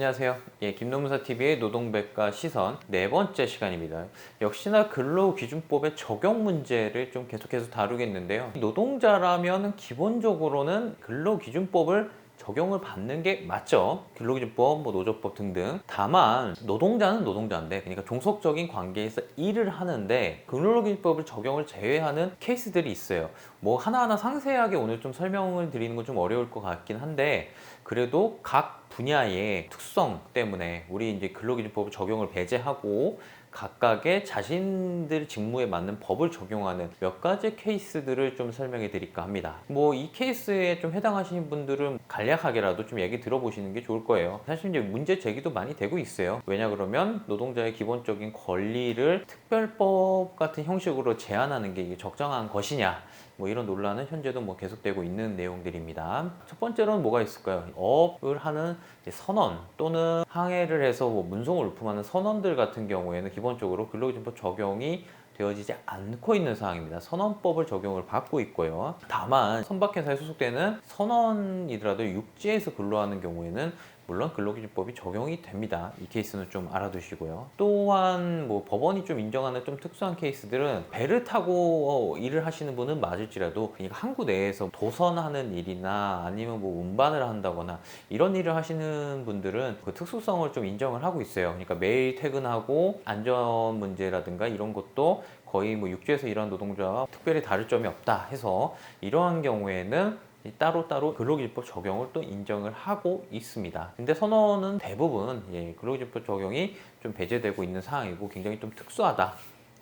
안녕하세요. 예, 김노무사 TV의 노동백과 시선 네 번째 시간입니다. 역시나 근로 기준법의 적용 문제를 좀 계속해서 다루겠는데요. 노동자라면 기본적으로는 근로 기준법을 적용을 받는 게 맞죠. 근로기준법, 뭐 노조법 등등. 다만 노동자는 노동자인데, 그러니까 종속적인 관계에서 일을 하는데 근로기준법을 적용을 제외하는 케이스들이 있어요. 뭐 하나하나 상세하게 오늘 좀 설명을 드리는 건 좀 어려울 것 같긴 한데 그래도 각 분야의 특성 때문에 우리 이제 근로기준법을 적용을 배제하고 각각의 자신들 직무에 맞는 법을 적용하는 몇 가지 케이스들을 좀 설명해 드릴까 합니다. 뭐 이 케이스에 좀 해당하시는 분들은 간략하게라도 좀 얘기 들어보시는 게 좋을 거예요. 사실 이제 문제 제기도 많이 되고 있어요. 왜냐 그러면 노동자의 기본적인 권리를 특별법 같은 형식으로 제한하는 게 적정한 것이냐 뭐 이런 논란은 현재도 뭐 계속되고 있는 내용들입니다. 첫 번째로는 뭐가 있을까요? 업을 하는 선언 또는 항해를 해서 뭐 문송을 납품하는 선언들 같은 경우에는 기본적으로 근로기준법 적용이 되어지지 않고 있는 상황입니다. 선언법을 적용을 받고 있고요. 다만 선박회사에 소속되는 선원이더라도 육지에서 근로하는 경우에는 물론 근로기준법이 적용이 됩니다. 이 케이스는 좀 알아두시고요. 또한 뭐 법원이 좀 인정하는 좀 특수한 케이스들은 배를 타고 어, 일을 하시는 분은 맞을지라도 그러니까 항구 내에서 도선하는 일이나 아니면 뭐 운반을 한다거나 이런 일을 하시는 분들은 그 특수성을 좀 인정을 하고 있어요. 그러니까 매일 퇴근하고 안전 문제라든가 이런 것도 거의 뭐 육지에서 일하는 노동자와 특별히 다를 점이 없다 해서 이러한 경우에는 이 따로따로 근로기준법 적용을 또 인정을 하고 있습니다. 근데 선언은 대부분 예, 근로기준법 적용이 좀 배제되고 있는 상황이고 굉장히 좀 특수하다.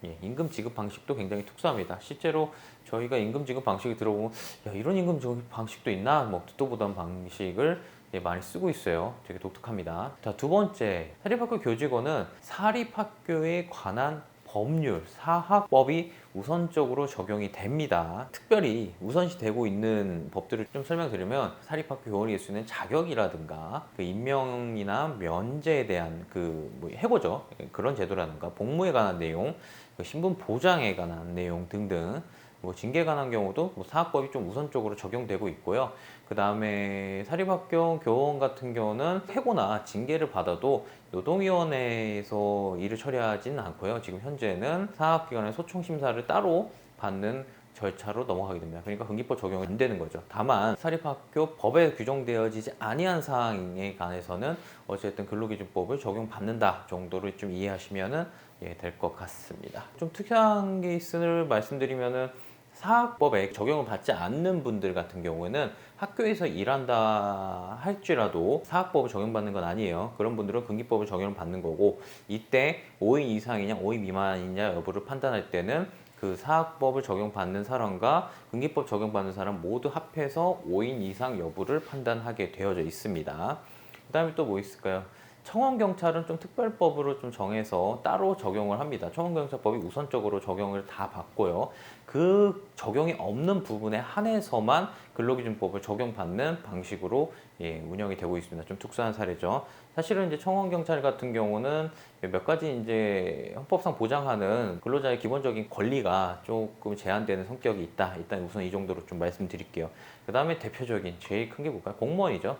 예, 임금 지급 방식도 굉장히 특수합니다. 실제로 저희가 임금 지급 방식이 들어보면 야, 이런 임금 지급 방식도 있나? 뭐 듣도 보던 방식을 예, 많이 쓰고 있어요. 되게 독특합니다. 자, 두 번째, 사립학교 교직원은 사립학교에 관한 법률, 사학법이 우선적으로 적용이 됩니다. 특별히 우선시 되고 있는 법들을 좀 설명드리면 사립학교 교원이 있는 자격이라든가 그 임명이나 면제에 대한 그 뭐 해고죠. 그런 제도라든가 복무에 관한 내용, 그 신분 보장에 관한 내용 등등 뭐 징계에 관한 경우도 뭐 사학법이 좀 우선적으로 적용되고 있고요. 그 다음에 사립학교 교원 같은 경우는 해고나 징계를 받아도 노동위원회에서 일을 처리하지는 않고요. 지금 현재는 사학기관의 소총 심사를 따로 받는 절차로 넘어가게 됩니다. 그러니까 금기법 적용이 안 되는 거죠. 다만 사립학교 법에 규정되어지지 아니한 사항에 관해서는 어쨌든 근로기준법을 적용받는다 정도를 좀 이해하시면은 예, 될 것 같습니다. 좀 특이한 케이스를 말씀드리면은 사학법에 적용을 받지 않는 분들 같은 경우에는 학교에서 일한다 할지라도 사학법을 적용받는 건 아니에요. 그런 분들은 금기법을 적용을 받는 거고 이때 5인 이상이냐 5인 미만이냐 여부를 판단할 때는 그 사학법을 적용받는 사람과 금기법 적용받는 사람 모두 합해서 5인 이상 여부를 판단하게 되어져 있습니다. 그 다음에 또 뭐 있을까요? 청원경찰은 좀 특별법으로 좀 정해서 따로 적용을 합니다. 청원경찰법이 우선적으로 적용을 다 받고요. 그 적용이 없는 부분에 한해서만 근로기준법을 적용받는 방식으로 예, 운영이 되고 있습니다. 좀 특수한 사례죠. 사실은 이제 청원경찰 같은 경우는 몇 가지 이제 헌법상 보장하는 근로자의 기본적인 권리가 조금 제한되는 성격이 있다. 일단 우선 이 정도로 좀 말씀드릴게요. 그 다음에 대표적인 제일 큰 게 뭘까요? 공무원이죠.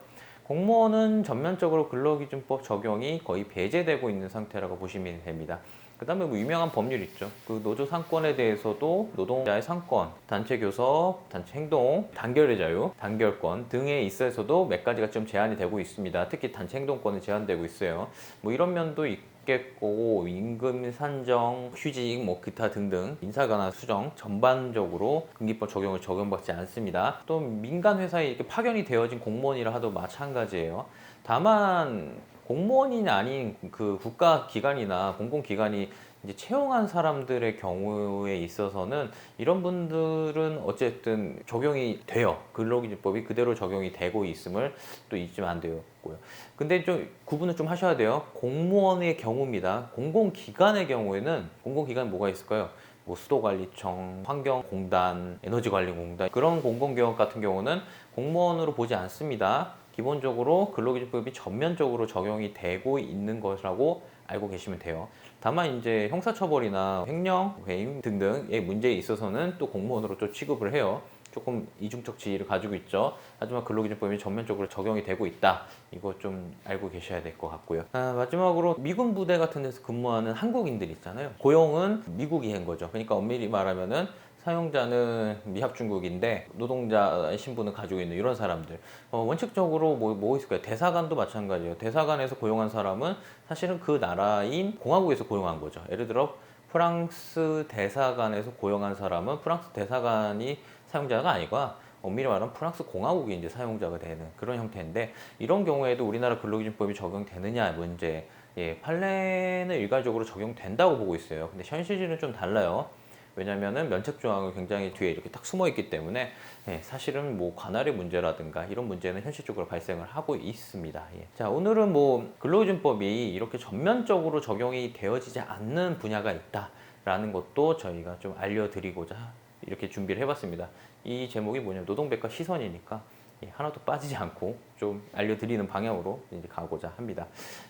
공무원은 전면적으로 근로기준법 적용이 거의 배제되고 있는 상태라고 보시면 됩니다. 그 다음에 뭐 유명한 법률 있죠. 그 노조 상권에 대해서도 노동자의 상권, 단체 교섭, 단체 행동, 단결의 자유, 단결권 등에 있어서도 몇 가지가 좀 제한이 되고 있습니다. 특히 단체 행동권은 제한되고 있어요. 뭐 이런 면도 있 겠고 임금 산정, 휴직, 뭐 기타 등등 인사관할 수정 전반적으로 금기법 적용을 적용받지 않습니다. 또 민간 회사에 이렇게 파견이 되어진 공무원이라 하도 마찬가지예요. 다만 공무원이 아닌 그 국가 기관이나 공공 기관이 이제 채용한 사람들의 경우에 있어서는 이런 분들은 어쨌든 적용이 돼요. 근로기준법이 그대로 적용이 되고 있음을 또 잊으면 안 되고요. 근데 좀 구분을 좀 하셔야 돼요. 공무원의 경우입니다. 공공기관의 경우에는 공공기관 뭐가 있을까요? 뭐 수도관리청, 환경공단, 에너지관리공단 그런 공공기관 같은 경우는 공무원으로 보지 않습니다. 기본적으로 근로기준법이 전면적으로 적용이 되고 있는 것이라고 알고 계시면 돼요. 다만 이제 형사처벌이나 횡령, 배임 등등의 문제에 있어서는 또 공무원으로 또 취급을 해요. 조금 이중적 지위를 가지고 있죠. 하지만 근로기준법이 전면적으로 적용이 되고 있다. 이거 좀 알고 계셔야 될 것 같고요. 아, 마지막으로 미군 부대 같은 데서 근무하는 한국인들 있잖아요. 고용은 미국이 한 거죠. 그러니까 엄밀히 말하면은 사용자는 미합 중국인데 노동자 신분을 가지고 있는 이런 사람들 어, 원칙적으로 뭐, 뭐 있을까요? 대사관도 마찬가지예요. 대사관에서 고용한 사람은 사실은 그 나라인 공화국에서 고용한 거죠. 예를 들어 프랑스 대사관에서 고용한 사람은 프랑스 대사관이 사용자가 아니고 엄밀히 말하면 프랑스 공화국이 이제 사용자가 되는 그런 형태인데 이런 경우에도 우리나라 근로기준법이 적용되느냐 문제 예, 판례는 일괄적으로 적용된다고 보고 있어요. 근데 현실은 좀 달라요. 왜냐면은 면책 조항이 굉장히 뒤에 이렇게 딱 숨어 있기 때문에 예, 사실은 뭐 관할의 문제라든가 이런 문제는 현실적으로 발생을 하고 있습니다. 예. 자 오늘은 뭐 근로기준법이 이렇게 전면적으로 적용이 되어지지 않는 분야가 있다라는 것도 저희가 좀 알려드리고자 이렇게 준비를 해봤습니다. 이 제목이 뭐냐면 노동백과 시선이니까 예, 하나도 빠지지 않고 좀 알려드리는 방향으로 이제 가고자 합니다.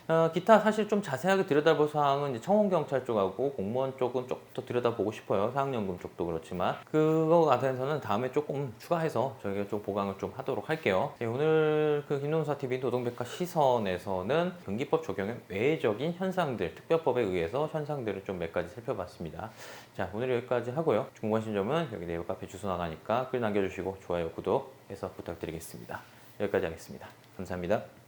어, 기타 사실 좀 자세하게 들여다볼 사항은 청원경찰 쪽하고 공무원 쪽은 조금 더 들여다보고 싶어요. 사학연금 쪽도 그렇지만 그거 같아서는 다음에 조금 추가해서 저희가 좀 보강을 좀 하도록 할게요. 네, 오늘 그 김동사 TV 노동백과 시선에서는 경기법 적용의 외적인 현상들, 특별법에 의해서 현상들을 좀 몇 가지 살펴봤습니다. 자 오늘 여기까지 하고요. 궁금하신 점은 여기 네이버 카페 주소 나가니까 글 남겨주시고 좋아요, 구독 해서 부탁드리겠습니다. 여기까지 하겠습니다. 감사합니다.